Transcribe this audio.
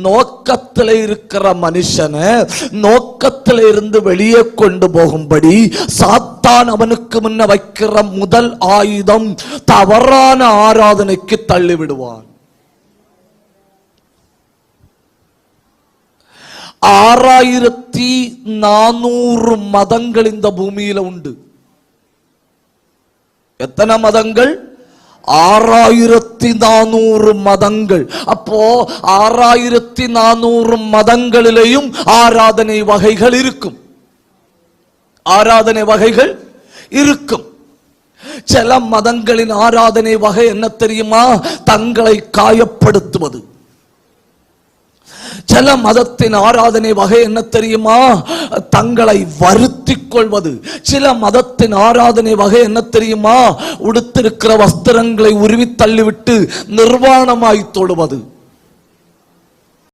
நோக்கத்தில் இருக்கிற மனுஷனை நோக்கத்தில் இருந்து வெளியே கொண்டு போகும்படி சாத்தான் அவனுக்கு முன்ன வைக்கிற முதல் ஆயுதம் தவறான ஆராதனைக்கு தள்ளிவிடுவான். ஆறாயிரத்தி நானூறு மதங்கள் இந்த பூமியில உண்டு. எத்தனை மதங்கள்? ஆறாயிரத்தி நானூறு மதங்கள். அப்போ ஆறாயிரத்தி நானூறு மதங்களிலேயும் ஆராதனை வகைகள் இருக்கும். ஆராதனை வகைகள் இருக்கும். சில மதங்களின் ஆராதனை வகை என்ன தெரியுமா? தங்களை காயப்படுத்துவது. சில மதத்தின் ஆராதனை வகை என்ன தெரியுமா? தங்களை வருத்தி கொள்வது சில மதத்தின் ஆராதனை வகை என்ன தெரியுமா? உடுத்திருக்கிற வஸ்திரங்களை உருவி தள்ளிவிட்டு நிர்வாணமாய் தொடுவது